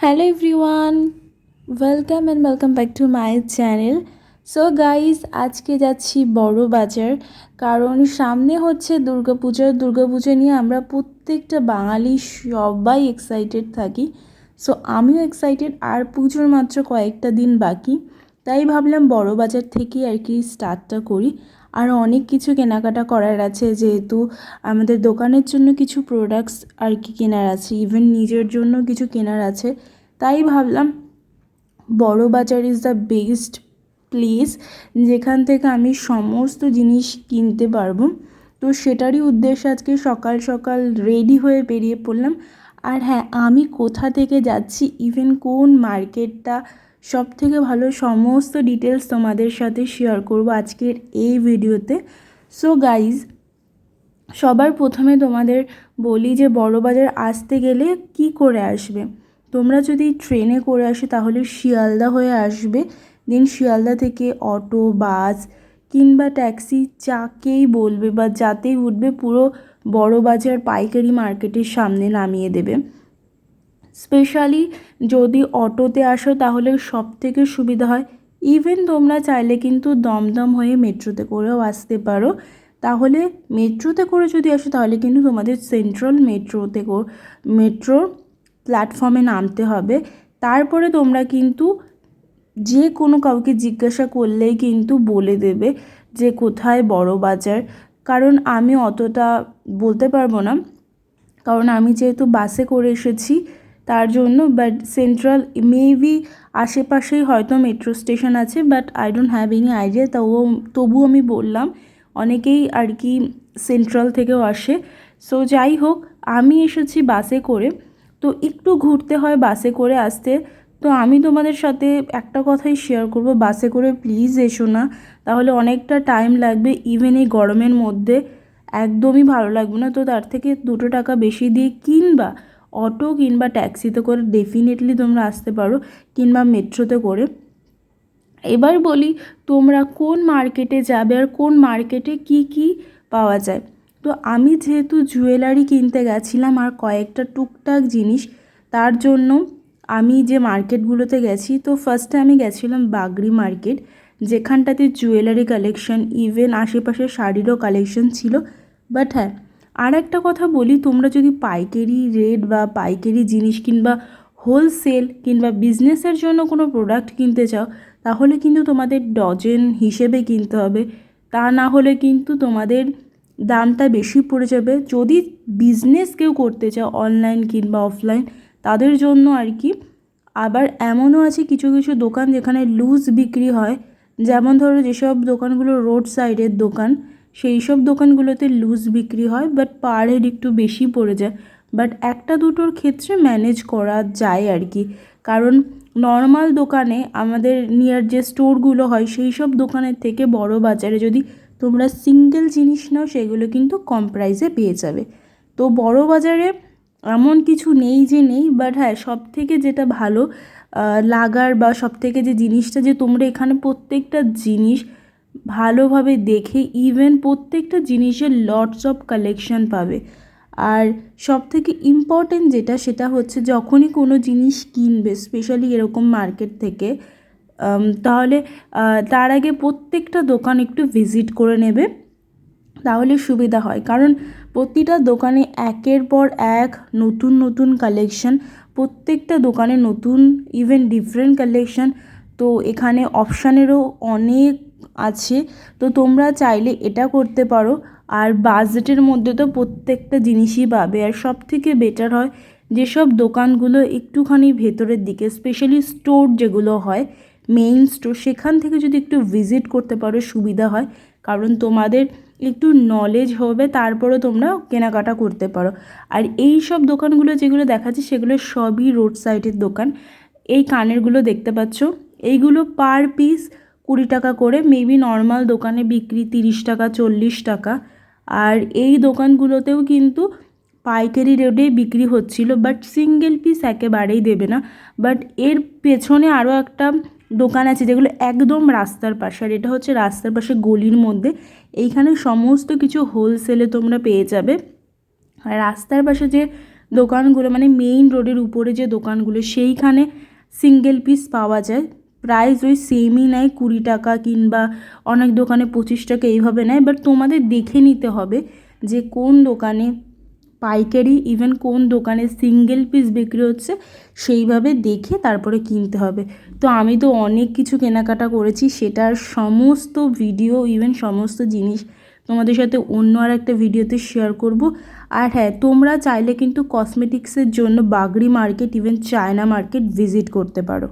Hello everyone welcome and welcome back to my channel so guys আজকে যাচ্ছি বড় বাজার। কারণ সামনে হচ্ছে দুর্গাপুজো দুর্গাপুজো নিয়ে আমরা প্রত্যেকটা বাঙালি সবাই এক্সাইটেড থাকি। সো আমিও এক্সাইটেড আর পুজোর মাত্র কয়েকটা দিন বাকি। তাই ভাবলাম বড় বাজার থেকেই আর কি স্টার্টটা করি। আর অনেক কিছু কেনাকাটা করার আছে, যেহেতু আমাদের দোকানের জন্য কিছু প্রোডাক্টস আর কি কেনার আছে ইভেন নিজের জন্য কিছু কেনার আছে। তাই ভাবলাম বড় বাজার ইজ দ্য বেস্ট প্লেস যেখান থেকে আমি সমস্ত জিনিস কিনতে পারব। তো সেটারই উদ্দেশ্যে আজকে সকাল সকাল রেডি হয়ে বেরিয়ে পড়লাম। আর হ্যাঁ আমি কোথা থেকে যাচ্ছি ইভেন কোন মার্কেটটা সব থেকে ভালো সমস্ত ডিটেলস তোমাদের সাথে শেয়ার করব আজকের এই ভিডিওতে সো গাইজ সবার প্রথমে তোমাদের বলি যে বড় বাজার আসতে গেলে কি করে আসবে? তোমরা যদি ট্রেনে করে আসো তাহলে শিয়ালদা হয়ে আসবে। দেন শিয়ালদা থেকে অটো বাস কিংবা ট্যাক্সি যাকেই বলবে বা যাতেই উঠবে পুরো বড় বাজার পাইকারি মার্কেটের সামনে নামিয়ে দেবে। স্পেশালি যদি অটোতে আসো তাহলে সব থেকে সুবিধা হয় ইভেন তোমরা চাইলে কিন্তু দমদম হয়ে মেট্রোতে করেও আসতে পারো। তাহলে মেট্রোতে করে যদি আসো তাহলে কিন্তু তোমাদের সেন্ট্রাল মেট্রোতে মেট্রো প্ল্যাটফর্মে নামতে হবে। তারপরে তোমরা কিন্তু যে কোনো কাউকে জিজ্ঞাসা করলেই কিন্তু বলে দেবে যে কোথায় বড় বাজার। কারণ আমি অতটা বলতে পারব না, কারণ আমি যেহেতু বাসে করে এসেছি তার জন্য বাট সেন্ট্রাল মেবি আশেপাশেই হয়তো মেট্রো স্টেশন আছে but I don't have any idea তবুও তবু আমি বললাম, অনেকেই আর কি সেন্ট্রাল থেকেও আসে। সো যাই হোক, আমি এসেছি বাসে করে, তো একটু ঘুরতে হয় বাসে করে আসতে। তো আমি তোমাদের সাথে একটা কথাই শেয়ার করব বাসে করে প্লিজ এসো না, তাহলে অনেকটা টাইম লাগবে ইভেন এই গরমের মধ্যে। একদমই ভালো লাগবে না, তো তার থেকে দুটো টাকা বেশি দিয়ে কিনবা। অটো কিংবা ট্যাক্সিতে করে ডেফিনেটলি তোমরা আসতে পারো কিংবা মেট্রোতে করে। এবার বলি তোমরা কোন মার্কেটে যাবে আর কোন মার্কেটে কি কি পাওয়া যায়? তো আমি যেহেতু জুয়েলারি কিনতে গেছিলাম আর কয়েকটা টুকটাক জিনিস, তার জন্য আমি যে মার্কেটগুলোতে গেছি, তো ফার্স্টে আমি গেছিলাম বাগরি মার্কেট যেখানটাতে জুয়েলারি কালেকশন ইভেন আশেপাশে শাড়িরও কালেকশন ছিল। বাট হ্যাঁ আর একটা কথা বলি, তোমরা যদি পাইকারি রেট বা পাইকারি জিনিস কিংবা হোলসেল কিংবা বিজনেসের জন্য কোনো প্রোডাক্ট কিনতে চাও, তাহলে কিন্তু তোমাদের ডজেন হিসেবে কিনতে হবে। তা না হলে কিন্তু তোমাদের দামটা বেশি পড়ে যাবে। যদি বিজনেস কেউ করতে চাও অনলাইন কিংবা অফলাইন তাদের জন্য আর কি, আবার এমনও আছে কিছু কিছু দোকান যেখানে লুজ বিক্রি হয়। যেমন ধরো যেসব দোকানগুলো রোড সাইডের দোকান সেই সব দোকানগুলোতে লুজ বিক্রি হয় বাট পার হেড একটু বেশি পড়ে যায়। বাট একটা দুটোর ক্ষেত্রে ম্যানেজ করা যায় আর কি। কারণ নর্মাল দোকানে আমাদের নিয়ার যে স্টোরগুলো হয়, সেই সব দোকানের থেকে বড় বাজারে যদি তোমরা সিঙ্গেল জিনিস নাও, সেগুলো কিন্তু কম প্রাইসে পেয়ে যাবে। তো বড় বাজারে এমন কিছু নেই যে নেই বাট হ্যাঁ সব থেকে যেটা ভালো লাগার বা সব থেকে যে জিনিসটা যে তোমরা এখানে প্রত্যেকটা জিনিস ভালোভাবে দেখে ইভেন প্রত্যেকটা জিনিসের লটস অফ কালেকশন পাবে। আর সব থেকে ইম্পর্টেন্ট যেটা, সেটা হচ্ছে যখনই কোনো জিনিস কিনবে স্পেশালি এরকম মার্কেট থেকে তাহলে তার আগে প্রত্যেকটা দোকান একটু ভিজিট করে নেবে। তাহলে সুবিধা হয়। কারণ প্রতিটা দোকানে একের পর এক নতুন নতুন কালেকশন প্রত্যেকটা দোকানে নতুন ইভেন ডিফারেন্ট কালেকশন তো এখানে অপশানেরও অনেক আছে। তো তোমরা চাইলে এটা করতে পারো। আর বাজেটের মধ্যে তো প্রত্যেকটা জিনিসই পাবে। আর সব থেকে বেটার হয় যেসব দোকানগুলো একটুখানি ভেতরের দিকে স্পেশালি স্টোর যেগুলো হয় মেইন স্টোর সেখান থেকে যদি একটু ভিজিট করতে পারো, সুবিধা হয়। কারণ তোমাদের একটু নলেজ হবে তারপরে তোমরা কেনাকাটা করতে পারো। আর এই সব দোকানগুলো যেগুলো দেখাচ্ছি, সেগুলো সবই রোড সাইডের দোকান। এই কানেরগুলো দেখতে পাচ্ছ। এইগুলো পার পিস কুড়ি টাকা করে মেবি নর্মাল দোকানে বিক্রি তিরিশ টাকা, চল্লিশ টাকা। আর এই দোকানগুলোতেও কিন্তু পাইকারি রেটেই বিক্রি হচ্ছিল বাট সিঙ্গেল পিস একেবারেই দেবে না। বাট এর পেছনে আরও একটা দোকান আছে যেগুলো একদম রাস্তার পাশে, আর এটা হচ্ছে রাস্তার পাশে গলির মধ্যে। এইখানে সমস্ত কিছু হোলসেলে তোমরা পেয়ে যাবে। আর রাস্তার পাশে যে দোকানগুলো মানে মেইন রোডের উপরে যে দোকানগুলো, সেইখানে সিঙ্গেল পিস পাওয়া যায়। প্রাইস ওই সেমই নেয় কুড়ি টাকা কিংবা অনেক দোকানে পঁচিশ টাকা এইভাবে নেয় বাট তোমাদের দেখে নিতে হবে যে কোন দোকানে পাইকারি ইভেন কোন দোকানে সিঙ্গেল পিস বিক্রি হচ্ছে, সেইভাবে দেখে তারপরে কিনতে হবে। তো আমি তো অনেক কিছু কেনাকাটা করেছি, সেটার সমস্ত ভিডিও ইভেন সমস্ত জিনিস তোমাদের সাথে অন্য আর একটা ভিডিওতে শেয়ার করব। আর হ্যাঁ তোমরা চাইলে কিন্তু কসমেটিক্সের জন্য Bagri market even China market visit করতে পারো।